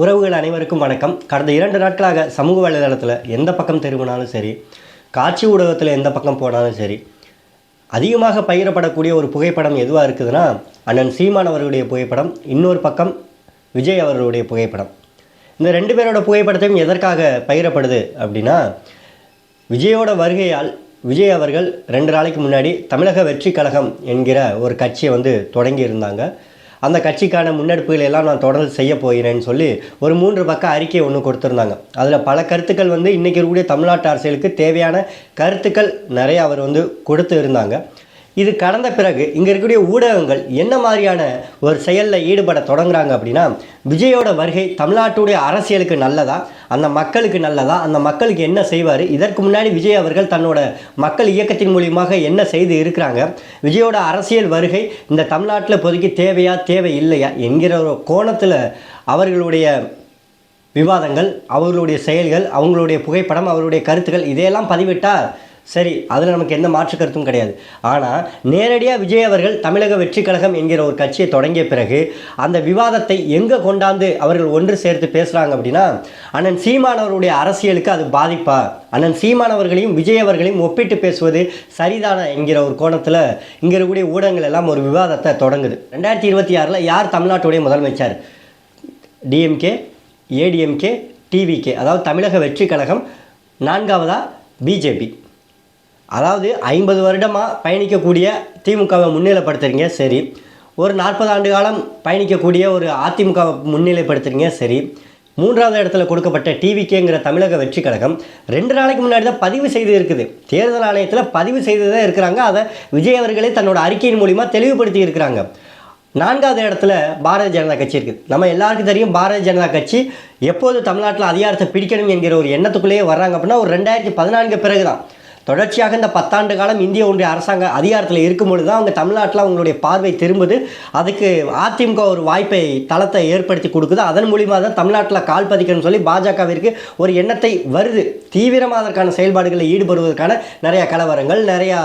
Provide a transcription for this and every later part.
உறவுகள் அனைவருக்கும் வணக்கம். கடந்த இரண்டு நாட்களாக சமூக வலைதளத்தில் எந்த பக்கம் திரும்பினாலும் சரி காட்சி ஊடகத்தில் எந்த பக்கம் போனாலும் சரி அதிகமாக பகிரப்படக்கூடிய ஒரு புகைப்படம் எதுவாக இருக்குதுன்னா அண்ணன் சீமான் அவர்களுடைய புகைப்படம் இன்னொரு பக்கம் விஜய் அவர்களுடைய புகைப்படம். இந்த ரெண்டு பேரோட புகைப்படத்தையும் எதற்காக பகிரப்படுது அப்படின்னா விஜயோட வருகையால் விஜய் அவர்கள் ரெண்டு நாளைக்கு முன்னாடி தமிழக வெற்றி கழகம் என்கிற ஒரு கட்சியை வந்து தொடங்கி இருந்தாங்க. அந்த கட்சிக்கான முன்னெடுப்புகளை எல்லாம் நான் தொடர்ந்து செய்ய போகிறேன்னு சொல்லி ஒரு மூன்று பக்க அறிக்கை ஒன்று கொடுத்துருந்தாங்க. அதில் பல கருத்துக்கள் வந்து இன்றைக்கி இருக்கக்கூடிய தமிழ்நாட்டு அரசியலுக்கு தேவையான கருத்துக்கள் நிறைய அவர் வந்து கொடுத்து இருந்தாங்க. இது கடந்த பிறகு இங்கே இருக்கக்கூடிய ஊடகங்கள் என்ன மாதிரியான ஒரு செயலில் ஈடுபட தொடங்குறாங்க அப்படின்னா விஜயோட வருகை தமிழ்நாட்டுடைய அரசியலுக்கு நல்லதா? அந்த மக்களுக்கு நல்லதா? அந்த மக்களுக்கு என்ன செய்வார்? இதற்கு முன்னாடி விஜய் அவர்கள் தன்னோட மக்கள் இயக்கத்தின் மூலியமாக என்ன செய்து இருக்கிறாங்க? விஜயோட அரசியல் வருகை இந்த தமிழ்நாட்டில் இப்போதைக்கு தேவையா தேவை இல்லையா? என்கிற ஒரு கோணத்தில் அவர்களுடைய விவாதங்கள் அவர்களுடைய செயல்கள் அவங்களுடைய புகைப்படம் அவருடைய கருத்துக்கள் இதையெல்லாம் பதிவிட்டால் சரி அதில் நமக்கு எந்த மாற்று கருத்தும் கிடையாது. ஆனால் நேரடியாக விஜய் அவர்கள் தமிழக வெற்றி கழகம் என்கிற ஒரு கட்சியை தொடங்கிய பிறகு அந்த விவாதத்தை எங்கே கொண்டாந்து அவர்கள் ஒன்று சேர்த்து பேசுகிறாங்க அப்படின்னா அண்ணன் சீமானவருடைய அரசியலுக்கு அது பாதிப்பா? அண்ணன் சீமானவர்களையும் விஜய் அவர்களையும் ஒப்பிட்டு பேசுவது சரிதானா என்கிற ஒரு கோணத்தில் இங்கே இருக்கக்கூடிய ஊடகங்கள் எல்லாம் ஒரு விவாதத்தை தொடங்குது. ரெண்டாயிரத்தி இருபத்தி ஆறில் யார் தமிழ்நாட்டுடைய முதலமைச்சர்? டிஎம்கே ஏடிஎம்கே டிவிகே அதாவது தமிழக வெற்றி கழகம் நான்காவதா பிஜேபி அதாவது ஐம்பது வருடமாக பயணிக்கக்கூடிய திமுகவை முன்னிலைப்படுத்துறீங்க சரி. ஒரு நாற்பது ஆண்டு காலம் பயணிக்கக்கூடிய ஒரு அதிமுகவை முன்னிலைப்படுத்துறீங்க சரி. மூன்றாவது இடத்துல கொடுக்கப்பட்ட டிவிகேங்கிற தமிழக வெற்றி கழகம் ரெண்டு நாளைக்கு முன்னாடி தான் பதிவு செய்து இருக்குது. தேர்தல் ஆணையத்தில் பதிவு செய்து தான் இருக்கிறாங்க. அதை விஜய் அவர்களே தன்னோட அறிக்கையின் மூலிமா தெளிவுபடுத்தி இருக்கிறாங்க. நான்காவது இடத்துல பாரதிய ஜனதா கட்சி இருக்குது. நம்ம எல்லாருக்கும் தெரியும் பாரதிய ஜனதா கட்சி எப்போது தமிழ்நாட்டில் அதிகாரத்தை பிடிக்கணும் என்கிற ஒரு எண்ணத்துக்குள்ளேயே வர்றாங்க அப்படின்னா ஒரு ரெண்டாயிரத்தி பதினான்கு பிறகு தான் தொடர்ச்சியாக இந்த பத்தாண்டு காலம் இந்திய ஒன்றிய அரசாங்க அதிகாரத்தில் இருக்கும் பொழுது தான் அவங்க தமிழ்நாட்டில் அவங்களுடைய பார்வை திரும்புது. அதுக்கு அதிமுக ஒரு வாய்ப்பை தளத்தை ஏற்படுத்தி கொடுக்குது. அதன் மூலியமாக தான் தமிழ்நாட்டில் கால் பதிக்கணும்னு சொல்லி பாஜகவிற்கு ஒரு எண்ணத்தை வருது. தீவிரமாக அதற்கான செயல்பாடுகளில் ஈடுபடுவதற்கான நிறையா கலவரங்கள் நிறையா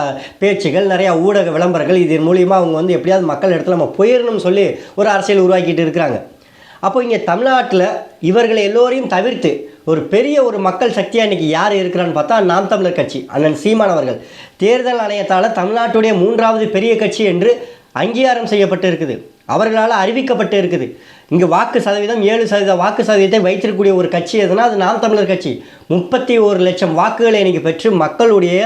பேச்சுகள் நிறையா ஊடக விளம்பரங்கள் இதன் மூலியமாக அவங்க வந்து எப்படியாவது மக்கள் இடத்துல நம்ம போயிடணும்னு சொல்லி ஒரு அரசியல் உருவாக்கிட்டு இருக்கிறாங்க. அப்போ இங்கே தமிழ்நாட்டில் இவர்களை எல்லோரையும் தவிர்த்து ஒரு பெரிய ஒரு மக்கள் சக்தியாக இன்றைக்கி யார் இருக்கிறான்னு பார்த்தா நாம் தமிழர் கட்சி அண்ணன் சீமானவர்கள் தேர்தல் ஆணையத்தால் தமிழ்நாட்டுடைய மூன்றாவது பெரிய கட்சி என்று அங்கீகாரம் செய்யப்பட்டு இருக்குது. அவர்களால் அறிவிக்கப்பட்டு இருக்குது. இங்கே வாக்கு சதவீதம் ஏழு சதவீத வாக்கு சதவீதத்தை வைத்திருக்கக்கூடிய ஒரு கட்சி எதுனா அது நாம் தமிழர் கட்சி. முப்பத்தி ஒரு லட்சம் வாக்குகளை இன்றைக்கி பெற்று மக்களுடைய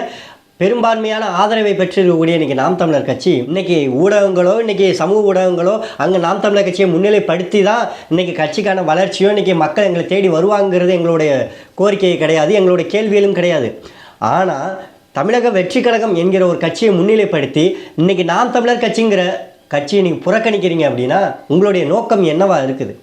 பெரும்பான்மையான ஆதரவை பெற்றிருக்கக்கூடிய இன்றைக்கி நாம் தமிழர் கட்சி இன்றைக்கி ஊடகங்களோ இன்றைக்கி சமூக ஊடகங்களோ அங்கே நாம் தமிழர் கட்சியை முன்னிலைப்படுத்தி தான் இன்றைக்கி கட்சிக்கான வளர்ச்சியோ இன்றைக்கி மக்கள் எங்களை தேடி வருவாங்கிறது எங்களுடைய கோரிக்கை கிடையாது எங்களுடைய கேள்வியிலும் கிடையாது. ஆனால் தமிழக வெற்றி கழகம் என்கிற ஒரு கட்சியை முன்னிலைப்படுத்தி இன்றைக்கி நாம் தமிழர் கட்சிங்கிற கட்சியை நீங்கள் புறக்கணிக்கிறீங்க அப்படின்னா உங்களுடைய நோக்கம் என்னவாக இருக்குது?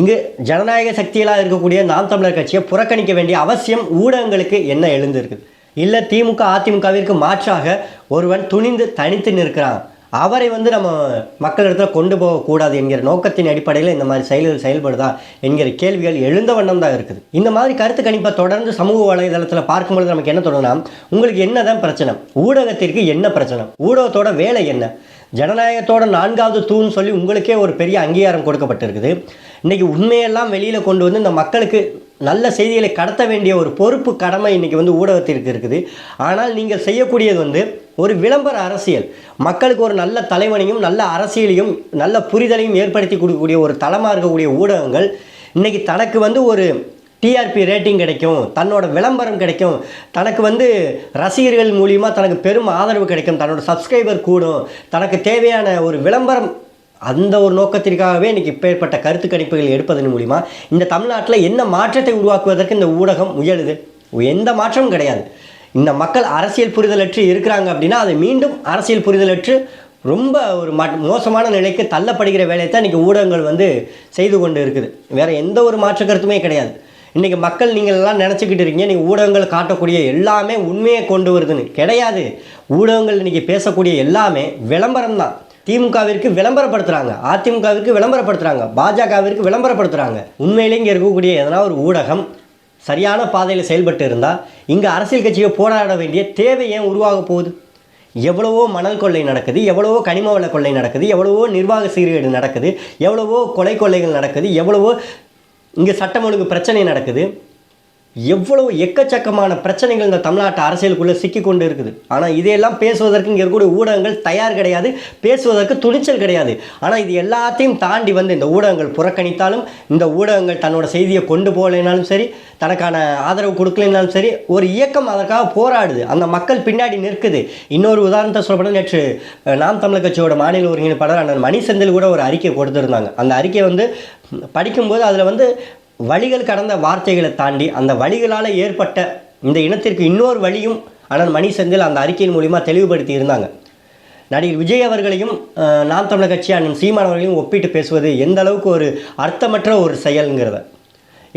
இங்கு ஜனநாயக சக்திகளாக இருக்கக்கூடிய நாம் தமிழர் கட்சியை புறக்கணிக்க வேண்டிய அவசியம் ஊடகங்களுக்கு என்ன எழுந்திருக்குது? இல்லை திமுக அதிமுகவிற்கு மாற்றாக ஒருவன் துணிந்து தனித்து நிற்கிறான். அவரை வந்து நம்ம மக்களிடத்தில் கொண்டு போகக்கூடாது என்கிற நோக்கத்தின் அடிப்படையில் இந்த மாதிரி செயல்கள் செயல்படுதா என்கிற கேள்விகள் எழுந்த வண்ணம் தான் இருக்குது. இந்த மாதிரி கருத்து கணிப்பை தொடர்ந்து சமூக வலைதளத்தில் பார்க்கும்பொழுது நமக்கு என்ன தோணுனா உங்களுக்கு என்ன தான் பிரச்சனை? ஊடகத்திற்கு என்ன பிரச்சனை? ஊடகத்தோட வேலை என்ன? ஜனநாயகத்தோட நான்காவது தூண் சொல்லி உங்களுக்கே ஒரு பெரிய அங்கீகாரம் கொடுக்கப்பட்டிருக்குது. இன்றைக்கி உண்மையெல்லாம் வெளியில் கொண்டு வந்து இந்த மக்களுக்கு நல்ல செய்திகளை கடத்த வேண்டிய ஒரு பொறுப்பு கடமை இன்றைக்கி வந்து ஊடகத்திற்கு இருக்குது. ஆனால் நீங்கள் செய்யக்கூடியது வந்து ஒரு விளம்பர அரசியல். மக்களுக்கு ஒரு நல்ல தலைவனையும் நல்ல அரசியலையும் நல்ல புரிதலையும் ஏற்படுத்தி கொடுக்கக்கூடிய ஒரு தளமாக இருக்கக்கூடிய ஊடகங்கள் இன்றைக்கி தனக்கு வந்து ஒரு டிஆர்பி ரேட்டிங் கிடைக்கும் தன்னோட விளம்பரம் கிடைக்கும் தனக்கு வந்து ரசிகர்கள் மூலிமா தனக்கு பெரும் ஆதரவு கிடைக்கும் தன்னோட சப்ஸ்கிரைபர் கூடும் தனக்கு தேவையான ஒரு விளம்பரம் அந்த ஒரு நோக்கத்திற்காகவே இன்றைக்கி இப்பேற்பட்ட கருத்து கணிப்புகள் எடுப்பதன் மூலிமா இந்த தமிழ்நாட்டில் என்ன மாற்றத்தை உருவாக்குவதற்கு இந்த ஊடகம் முயலுது? எந்த மாற்றமும் கிடையாது. இந்த மக்கள் அரசியல் புரிதலற்று இருக்கிறாங்க அப்படின்னா அதை மீண்டும் அரசியல் புரிதலற்று ரொம்ப ஒரு மோசமான நிலைக்கு தள்ளப்படுகிற வேலையை தான் இன்றைக்கி ஊடகங்கள் வந்து செய்து கொண்டு இருக்குது. வேறு எந்த ஒரு மாற்று கருத்துமே கிடையாது. இன்றைக்கி மக்கள் நீங்கள் எல்லாம் நினச்சிக்கிட்டு இருக்கீங்க நீங்கள் ஊடகங்கள் காட்டக்கூடிய எல்லாமே உண்மையை கொண்டு வருதுன்னு. கிடையாது. ஊடகங்கள் இன்றைக்கி பேசக்கூடிய எல்லாமே விளம்பரம் தான் திமுகவிற்கு விளம்பரப்படுத்துகிறாங்க அதிமுகவிற்கு விளம்பரப்படுத்துகிறாங்க பாஜகவிற்கு விளம்பரப்படுத்துகிறாங்க உண்மையிலே இங்கே இருக்கக்கூடிய எதனா ஒரு ஊடகம் சரியான பாதையில் செயல்பட்டு இருந்தால் இங்கே அரசியல் கட்சியை போராட வேண்டிய தேவை ஏன் உருவாக போகுது? எவ்வளவோ மணல் கொள்ளை நடக்குது எவ்வளவோ கனிம வள கொள்ளை நடக்குது எவ்வளவோ நிர்வாக சீர்கேடு நடக்குது எவ்வளவோ கொலை கொள்ளைகள் நடக்குது எவ்வளவோ இங்கே சட்டம் ஒழுங்கு பிரச்சனை நடக்குது. எவ்வளவு எக்கச்சக்கமான பிரச்சனைகள் இந்த தமிழ்நாட்டு அரசியலுக்குள்ளே சிக்கி கொண்டு இருக்குது. ஆனால் இதையெல்லாம் பேசுவதற்கு இங்கே இருக்கக்கூடிய ஊடகங்கள் தயார் கிடையாது பேசுவதற்கு துணிச்சல் கிடையாது. ஆனால் இது எல்லாத்தையும் தாண்டி வந்து இந்த ஊடகங்கள் புறக்கணித்தாலும் இந்த ஊடகங்கள் தன்னோட செய்தியை கொண்டு போகலைனாலும் சரி தனக்கான ஆதரவு கொடுக்கலைனாலும் சரி ஒரு இயக்கம் அதற்காக போராடுது. அந்த மக்கள் பின்னாடி நிற்குது. இன்னொரு உதாரணத்தை சொல்லப்படும் நேற்று நாம் தமிழர் கட்சியோட மாநில ஒருங்கிணைப்பாளர் அண்ணன் மணி செந்தில் கூட ஒரு அறிக்கை கொடுத்துருந்தாங்க. அந்த அறிக்கை வந்து படிக்கும்போது அதில் வந்து வழிகள் கடந்த வார்த்தைகளை தாண்டி அந்த வழிகளால் ஏற்பட்ட இந்த இனத்திற்கு இன்னொரு வழியும் அண்ணன் மணி செந்தில் அந்த அறிக்கையின் மூலிமா தெளிவுபடுத்தி இருந்தாங்க. நடிகர் விஜய் அவர்களையும் நாம் தமிழர் கட்சி அண்ணன் சீமான் அவர்களையும் ஒப்பிட்டு பேசுவது எந்த அளவுக்கு ஒரு அர்த்தமற்ற ஒரு செயலுங்கிறத.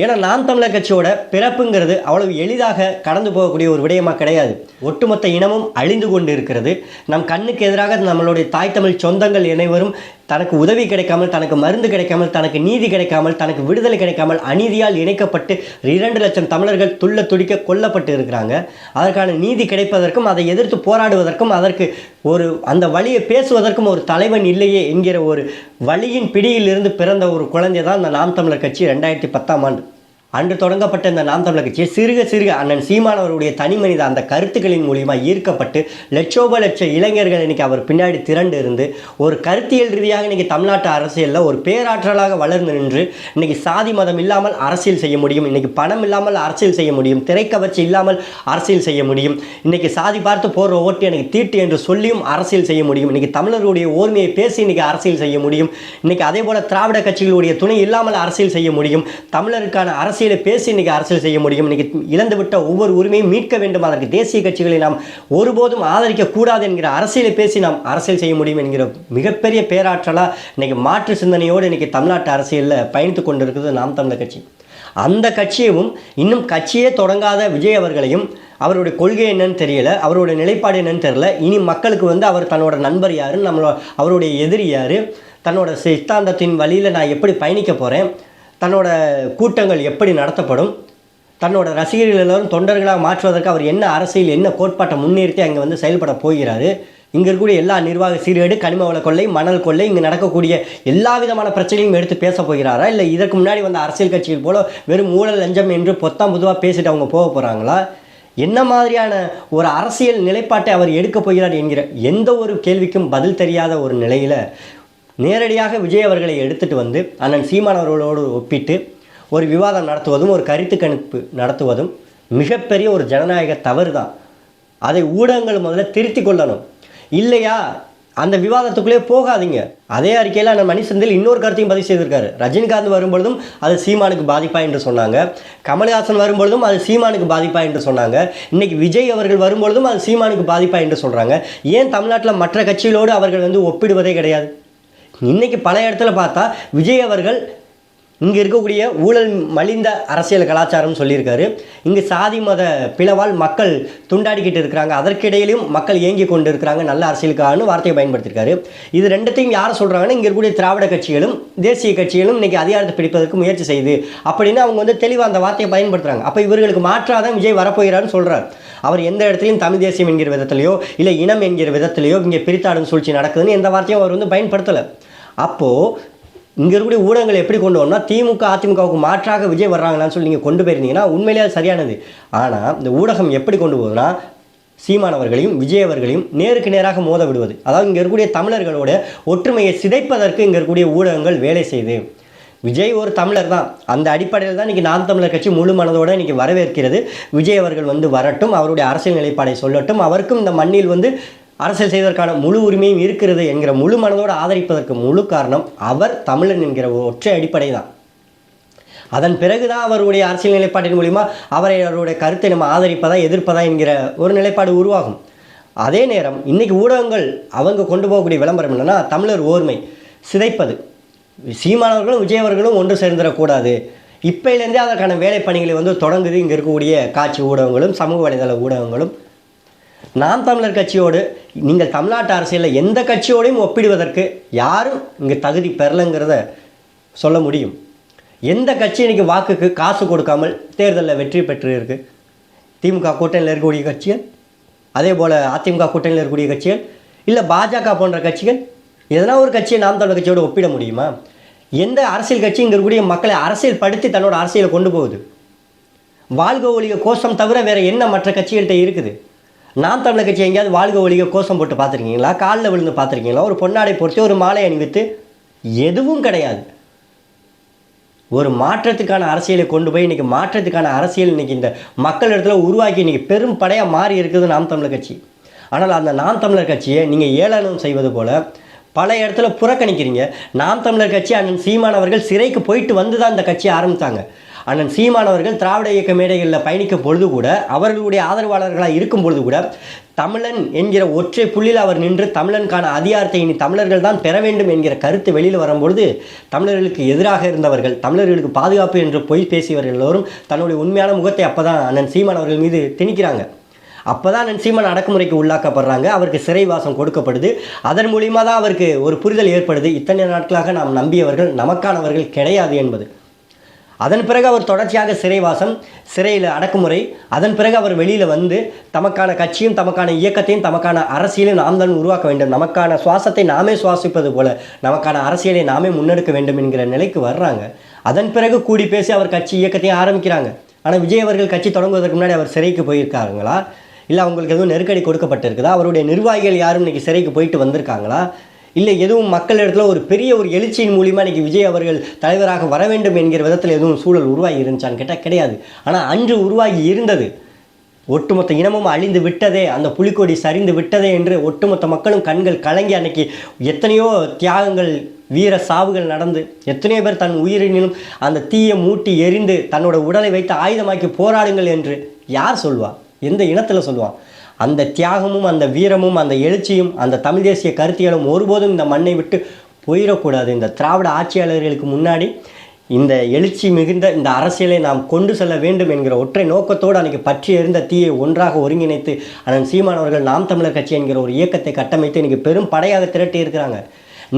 ஏன்னா நாம் தமிழர் கட்சியோட பிறப்புங்கிறது அவ்வளவு எளிதாக கடந்து போகக்கூடிய ஒரு விடயமா கிடையாது. ஒட்டுமொத்த இனமும் அழிந்து கொண்டு இருக்கிறது நம் கண்ணுக்கு எதிராக நம்மளுடைய தாய் தமிழ் சொந்தங்கள் அனைவரும் தனக்கு உதவி கிடைக்காமல் தனக்கு மருந்து கிடைக்காமல் தனக்கு நீதி கிடைக்காமல் தனக்கு விடுதலை கிடைக்காமல் அநீதியால் இணைக்கப்பட்டு இரண்டு லட்சம் தமிழர்கள் துள்ள துடிக்க கொல்லப்பட்டு இருக்கிறாங்க. அதற்கான நீதி கிடைப்பதற்கும் அதை எதிர்த்து போராடுவதற்கும் அதற்கு ஒரு அந்த வழியை பேசுவதற்கும் ஒரு தலைவன் இல்லையே என்கிற ஒரு வழியின் பிடியிலிருந்து பிறந்த ஒரு குழந்தை தான் அந்த நாம் தமிழர் கட்சி ரெண்டாயிரத்தி பத்தாம் ஆண்டு. அன்று தொடங்கப்பட்ட இந்த நாம் தமிழர் கட்சியை சிறுக சிறுக அண்ணன் சீமான் அவருடைய தனி மனித அந்த கருத்துக்களின் மூலிமா ஈர்க்கப்பட்டு லட்சோப லட்ச இளைஞர்கள் இன்னைக்கு அவர் பின்னாடி திரண்டு இருந்து ஒரு கருத்தியல் ரீதியாக இன்றைக்கி தமிழ்நாட்டு அரசியலில் ஒரு பேராற்றலாக வளர்ந்து நின்று இன்றைக்கி சாதி மதம் இல்லாமல் அரசியல் செய்ய முடியும் இன்னைக்கு பணம் இல்லாமல் அரசியல் செய்ய முடியும் திரைக்கவர்ச்சி இல்லாமல் அரசியல் செய்ய முடியும் இன்றைக்கி சாதி பார்த்து போடுற ஓட்டு எனக்கு தீட்டு என்று சொல்லியும் அரசியல் செய்ய முடியும் இன்னைக்கு தமிழர்களுடைய ஓர்மையை பேசி இன்றைக்கி அரசியல் செய்ய முடியும் இன்றைக்கி அதே போல் திராவிட கட்சிகளுடைய துணை இல்லாமல் அரசியல் செய்ய முடியும் தமிழருக்கான அரசு அரசியலை பேசி இன்னைக்கு அரசியல் செய்ய முடியும். இன்னைக்கு இழந்துவிட்ட ஒவ்வொரு உரிமையும் மீட்க வேண்டும். அதற்கு தேசிய கட்சிகளை நாம் ஒருபோதும் ஆதரிக்க கூடாது என்கிற அரசியலை பேசி நாம் அரசியல் செய்ய முடியும் என்கிற மிகப்பெரிய பேராற்றலாக இன்னைக்கு மாற்று சிந்தனையோடு இன்னைக்கு தமிழ்நாட்டு அரசியலில் பயணித்து கொண்டிருக்கிறது நாம் தமிழர் கட்சி. அந்த கட்சியவும் இன்னும் கட்சியே தொடங்காத விஜய் அவர்களையும் அவருடைய கொள்கை என்னன்னு தெரியல அவருடைய நிலைப்பாடு என்னன்னு தெரியல. இனி மக்களுக்கு வந்து அவர் தன்னோட நண்பர் யாரு? நம்மளோட அவருடைய எதிரி யாரு? தன்னோட சித்தாந்தத்தின் வழியில் நான் எப்படி பயணிக்க போகிறேன் தன்னோட கூட்டங்கள் எப்படி நடத்தப்படும்? தன்னோட ரசிகர்கள் எல்லோரும் தொண்டர்களாக மாற்றுவதற்கு அவர் என்ன அரசியல் என்ன கோட்பாட்டை முன்னிறுத்தி அங்கே வந்து செயல்பட போகிறாரு? இங்கே இருக்கக்கூடிய எல்லா நிர்வாக சீர்கேடு கனிம வள கொள்ளை மணல் கொள்ளை இங்கே நடக்கக்கூடிய எல்லா விதமான பிரச்சனையும் எடுத்து பேச போகிறாரா? இல்லை இதற்கு முன்னாடி வந்த அரசியல் கட்சிகள் போல வெறும் ஊழல் லஞ்சம் என்று பொத்தாம் பொதுவாக பேசிட்டு அவங்க போக போகிறாங்களா என்ன மாதிரியான ஒரு அரசியல் நிலைப்பாட்டை அவர் எடுக்கப் போகிறார் என்கிற எந்த ஒரு கேள்விக்கும் பதில் தெரியாத ஒரு நிலையில் நேரடியாக விஜய் அவர்களை எடுத்துட்டு வந்து அண்ணன் சீமான் அவர்களோடு ஒப்பிட்டு ஒரு விவாதம் நடத்துவதும் ஒரு கருத்து கணிப்பு நடத்துவதும் மிகப்பெரிய ஒரு ஜனநாயக தவறு தான் அதை ஊடகங்கள் முதல்ல திருத்தி கொள்ளணும். இல்லையா? அந்த விவாதத்துக்குள்ளே போகாதீங்க. அதே அறிக்கையில் அந்த மணிசந்தில் இன்னொரு கருத்தையும் பதிவு செய்திருக்காரு. ரஜினிகாந்த் வரும்பொழுதும் அது சீமானுக்கு பாதிப்பா என்று சொன்னாங்க. கமல்ஹாசன் வரும்பொழுதும் அது சீமானுக்கு பாதிப்பா என்று சொன்னாங்க. இன்னைக்கு விஜய் அவர்கள் வரும்பொழுதும் அது சீமானுக்கு பாதிப்பா என்று சொல்கிறாங்க ஏன் தமிழ்நாட்டில் மற்ற கட்சிகளோடு அவர்கள் வந்து ஒப்பிடுவதே கிடையாது? இன்றைக்கி பல இடத்துல பார்த்தா விஜய் அவர்கள் இங்கே இருக்கக்கூடிய ஊழல் மலிந்த அரசியல் கலாச்சாரம் சொல்லியிருக்காரு. இங்கே சாதி மத பிளவால் மக்கள் துண்டாடிக்கிட்டு இருக்கிறாங்க. அதற்கிடையிலும் மக்கள் ஏங்கி கொண்டு இருக்கிறாங்க நல்ல அரசியலுக்கான வார்த்தையை பயன்படுத்தியிருக்காரு. இது ரெண்டுத்தையும் யார் சொல்கிறாங்கன்னா இங்கே இருக்கக்கூடிய திராவிட கட்சிகளும் தேசிய கட்சிகளும் இன்றைக்கி அதிகாரத்தை பிடிப்பதற்கு முயற்சி செய்யுது அப்படின்னு அவங்க வந்து தெளிவாக அந்த வார்த்தையை பயன்படுத்துகிறாங்க அப்போ இவர்களுக்கு மாற்றாக தான் விஜய் வரப்போகிறாருன்னு சொல்கிறார் அவர் எந்த இடத்துலையும் தமிழ் தேசியம் என்கிற விதத்திலையோ இல்லை இனம் என்கிற விதத்திலையோ இங்கே பிரித்தாடும் சூழ்ச்சி நடக்குதுன்னு எந்த வார்த்தையும் அவர் வந்து பயன்படுத்தலை. அப்போது இங்கே இருக்கக்கூடிய ஊடகங்கள் எப்படி கொண்டு வரணும்னா திமுக அதிமுகவுக்கு மாற்றாக விஜய் வர்றாங்களான்னு சொல்லி நீங்கள் கொண்டு போயிருந்தீங்கன்னா உண்மையிலே அது சரியானது. ஆனால் இந்த ஊடகம் எப்படி கொண்டு போகுதுன்னா சீமானவர்களையும் விஜய் அவர்களையும் நேருக்கு நேராக மோத விடுவது. அதாவது இங்கே இருக்கக்கூடிய தமிழர்களோட ஒற்றுமையை சிதைப்பதற்கு இங்கே இருக்கக்கூடிய ஊடகங்கள் வேலை செய்யுது. விஜய் ஒரு தமிழர் தான். அந்த அடிப்படையில் தான் இன்றைக்கி நாம் தமிழர் கட்சி முழு மனதோடு இன்றைக்கி வரவேற்கிறது. விஜய் அவர்கள் வந்து வரட்டும் அவருடைய அரசியல் நிலைப்பாடை சொல்லட்டும் அவருக்கும் இந்த மண்ணில் வந்து அரசியல் செய்வதற்கான முழு உரிமையும் இருக்கிறது என்கிற முழு மனதோடு ஆதரிப்பதற்கு முழு காரணம் அவர் தமிழன் என்கிற ஒற்றை அடிப்படை தான் அதன் பிறகுதான் அவருடைய அரசியல் நிலைப்பாட்டின் மூலிமா அவரை அவருடைய கருத்தை நம்ம ஆதரிப்பதா எதிர்ப்பதா என்கிற ஒரு நிலைப்பாடு உருவாகும். அதே நேரம் இன்னைக்கு ஊடகங்கள் அவங்க கொண்டு போகக்கூடிய விளம்பரம் என்னென்னா தமிழர் ஓர்மை சிதைப்பது. சீமானவர்களும் விஜயவர்களும் ஒன்று சேர்ந்துடக்கூடாது. இப்பையிலேருந்தே அதற்கான வேலை பணிகளை வந்து தொடங்குது. இங்கே இருக்கக்கூடிய காட்சி ஊடகங்களும் சமூக வலைதள ஊடகங்களும் நாம் தமிழர் கட்சியோடு நீங்கள் தமிழ்நாட்டு அரசியலில் எந்த கட்சியோடையும் ஒப்பிடுவதற்கு யாரும் இங்கே தகுதி பெறலைங்கிறத சொல்ல முடியும். எந்த கட்சி இன்றைக்கி வாக்குக்கு காசு கொடுக்காமல் தேர்தலில் வெற்றி பெற்று இருக்குது திமுக கூட்டணியில் இருக்கக்கூடிய கட்சிகள்? அதே போல் அதிமுக கூட்டணியில் இருக்கக்கூடிய கட்சிகள்? இல்லை பாஜக போன்ற கட்சிகள்? எதனா ஒரு கட்சியை நாம் தமிழர் கட்சியோடு ஒப்பிட முடியுமா? எந்த அரசியல் கட்சி இங்கே இருக்கக்கூடிய மக்களை அரசியல் படுத்தி தன்னோட அரசியலை கொண்டு போகுது? வாழ்க ஒழிய கோஷம் தவிர வேறு என்ன மற்ற கட்சிகள்கிட்ட இருக்குது? நாம் தமிழர் கட்சி எங்கேயாவது வாழ்க ஒழிக கோஷம் போட்டு பார்த்துருக்கீங்களா? காலில் விழுந்து பார்த்துருக்கீங்களா? ஒரு பொன்னாடை பொறுத்து ஒரு மாலை அணிவித்து எதுவும் கிடையாது. ஒரு மாற்றத்துக்கான அரசியலை கொண்டு போய் இன்றைக்கி மாற்றத்துக்கான அரசியல் இன்றைக்கி இந்த மக்கள் இடத்துல உருவாக்கி இன்றைக்கி பெரும் படையாக மாறி இருக்குது நாம் தமிழர் கட்சி. ஆனால் அந்த நாம் தமிழர் கட்சியை நீங்கள் ஏளனம் செய்வது போல் பல இடத்துல புறக்கணிக்கிறீங்க. நாம் தமிழர் கட்சி அண்ணன் சீமானவர்கள் சிறைக்கு போயிட்டு வந்து தான் இந்த கட்சியை ஆரம்பித்தாங்க. அண்ணன் சீமான் அவர்கள் திராவிட இயக்க மேடைகளில் பயணிக்கும் பொழுது கூட அவர்களுடைய ஆதரவாளர்களாக இருக்கும் பொழுது கூட தமிழன் என்கிற ஒற்றை புள்ளியில் அவர் நின்று தமிழனுக்கான அதிகாரத்தை இனி தமிழர்கள் தான் பெற வேண்டும் என்கிற கருத்து வெளியில் வரும்பொழுது தமிழர்களுக்கு எதிராக இருந்தவர்கள் தமிழர்களுக்கு பாதுகாப்பு என்று பொய் பேசியவர்கள் எல்லோரும் தன்னுடைய உண்மையான முகத்தை அப்போ தான் அண்ணன் சீமான் அவர்கள் மீது திணிக்கிறாங்க. அப்போ தான் அண்ணன் சீமான் அடக்குமுறைக்கு உள்ளாக்கப்படுறாங்க அவருக்கு சிறைவாசம் கொடுக்கப்படுது. அதன் மூலியமாக தான் அவருக்கு ஒரு புரிதல் ஏற்படுது. இத்தனை நாட்களாக நாம் நம்பியவர்கள் நமக்கானவர்கள் கிடையாது என்பது. அதன் பிறகு அவர் தொடர்ச்சியாக சிறைவாசம் சிறையில் அடக்குமுறை அதன் பிறகு அவர் வெளியில் வந்து தமக்கான கட்சியும் தமக்கான இயக்கத்தையும் தமக்கான அரசியலையும் நாம் தான் உருவாக்க வேண்டும். நமக்கான சுவாசத்தை நாமே சுவாசிப்பது போல நமக்கான அரசியலை நாமே முன்னெடுக்க வேண்டும் என்கிற நிலைக்கு வர்றாங்க. அதன் பிறகு கூடி பேசி அவர் கட்சி இயக்கத்தையும் ஆரம்பிக்கிறாங்க. ஆனால் விஜய் அவர்கள் கட்சி தொடங்குவதற்கு முன்னாடி அவர் சிறைக்கு போயிருக்காங்களா இல்லை அவங்களுக்கு எதுவும் நெருக்கடி கொடுக்கப்பட்டிருக்குதா? அவருடைய நிர்வாகிகள் யாரும் இன்னைக்கு சிறைக்கு போயிட்டு வந்திருக்காங்களா? இல்லை எதுவும் மக்கள் இடத்துல ஒரு பெரிய ஒரு எழுச்சியின் மூலிமா இன்றைக்கி விஜய் அவர்கள் தலைவராக வர வேண்டும் என்கிற விதத்தில் எதுவும் சூழல் உருவாகி இருந்துச்சான்னு கேட்டால் கிடையாது. ஆனால் அன்று உருவாகி இருந்தது. ஒட்டுமொத்த இனமும் அழிந்து விட்டதே அந்த புலிக்கொடி சரிந்து விட்டதே என்று ஒட்டுமொத்த மக்களும் கண்கள் கலங்கி அன்னைக்கு எத்தனையோ தியாகங்கள் வீர சாவுகள் நடந்து எத்தனையோ பேர் தன் உயிரினும் அந்த தீயை மூட்டி எரிந்து தன்னோட உடலை வைத்து ஆயுதமாக்கி போராடுங்கள் என்று யார் சொல்வா? எந்த இனத்தில் சொல்லுவான் அந்த தியாகமும் அந்த வீரமும் அந்த எழுச்சியும் அந்த தமிழ் தேசிய கருத்தியலும் ஒருபோதும் இந்த மண்ணை விட்டு போயிடக்கூடாது. இந்த திராவிட ஆட்சியாளர்களுக்கு முன்னாடி இந்த எழுச்சி மிகுந்த இந்த அரசியலை நாம் கொண்டு செல்ல வேண்டும் என்கிற ஒற்றை நோக்கத்தோடு அன்றைக்கி பற்றி எறிந்த தீயை ஒன்றாக ஒருங்கிணைத்து அண்ணன் சீமான் அவர்கள் நாம் தமிழர் கட்சி என்கிற ஒரு இயக்கத்தை கட்டமைத்து இன்றைக்கி பெரும் படையாக திரட்டி இருக்கிறாங்க.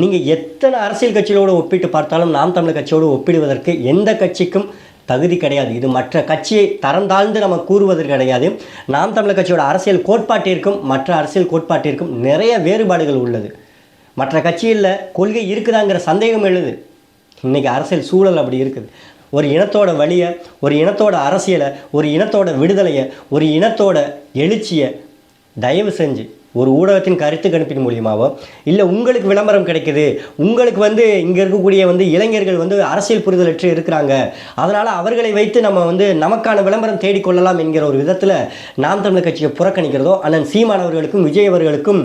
நீங்கள் எத்தனை அரசியல் கட்சிகளோடு ஒப்பிட்டு பார்த்தாலும் நாம் தமிழர் கட்சியோடு ஒப்பிடுவதற்கு எந்த கட்சிக்கும் தகுதி கிடையாது. இது மற்ற கட்சியை தரம் தாழ்ந்து நம்ம கூறுவது கிடையாது. நாம் தமிழர் கட்சியோட அரசியல் கோட்பாட்டிற்கும் மற்ற அரசியல் கோட்பாட்டிற்கும் நிறைய வேறுபாடுகள் உள்ளது. மற்ற கட்சியில் கொள்கை இருக்குதாங்கிற சந்தேகம் எழுது. இன்றைக்கி அரசியல் சூழல் அப்படி இருக்குது. ஒரு இனத்தோட வழியை ஒரு இனத்தோட அரசியலை ஒரு இனத்தோட விடுதலையை ஒரு இனத்தோட எழுச்சியை தயவு செஞ்சு ஒரு ஊடகத்தின் கருத்து கணிப்பின் மூலியமாகவோ இல்லை உங்களுக்கு விளம்பரம் கிடைக்குது. உங்களுக்கு வந்து இங்கே இருக்கக்கூடிய வந்து இளைஞர்கள் வந்து அரசியல் புரிதலற்று இருக்கிறாங்க. அதனால் அவர்களை வைத்து நம்ம வந்து நமக்கான விளம்பரம் தேடிக்கொள்ளலாம் என்கிற ஒரு விதத்தில் நாம் தமிழர் கட்சியை புறக்கணிக்கிறதோ அண்ணன் சீமான் அவர்களுக்கும் விஜய் அவர்களுக்கும்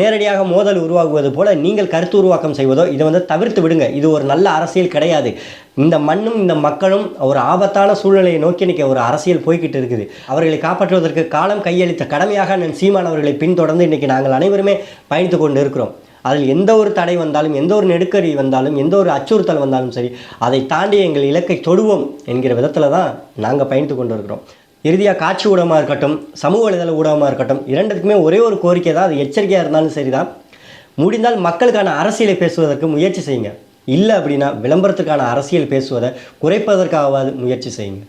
நேரடியாக மோதல் உருவாகுவது போல நீங்கள் கருத்து உருவாக்கம் செய்வதோ இதை வந்து தவிர்த்து விடுங்க. இது ஒரு நல்ல அரசியல் கிடையாது. இந்த மண்ணும் இந்த மக்களும் ஒரு ஆபத்தான சூழ்நிலையை நோக்கி இன்னைக்கு ஒரு அரசியல் போய்கிட்டு இருக்குது. அவர்களை காப்பாற்றுவதற்கு காலம் கையளித்த கடமையாக நான் சீமான் அவர்களை பின்தொடர்ந்து இன்னைக்கு நாங்கள் அனைவருமே பயணித்து கொண்டு இருக்கிறோம். அதில் எந்த ஒரு தடை வந்தாலும் எந்த ஒரு நெருக்கடி வந்தாலும் எந்த ஒரு அச்சுறுத்தல் வந்தாலும் சரி அதை தாண்டி எங்கள் இலக்கை தொடுவோம் என்கிற விதத்தில் தான் நாங்கள் பயணித்து கொண்டு இருக்கிறோம். இறுதியாக காட்சி ஊடகமாக இருக்கட்டும் சமூக வலைதள ஊடகமாக இருக்கட்டும் இரண்டுக்குமே ஒரே ஒரு கோரிக்கை தான் அது எச்சரிக்கையாக இருந்தாலும் சரி தான் முடிந்தால் மக்களுக்கான அரசியலை பேசுவதற்கு முயற்சி செய்யுங்க. இல்லை அப்படின்னா விளம்பரத்துக்கான அரசியல் பேசுவதை குறைப்பதற்காகவாது முயற்சி செய்யுங்க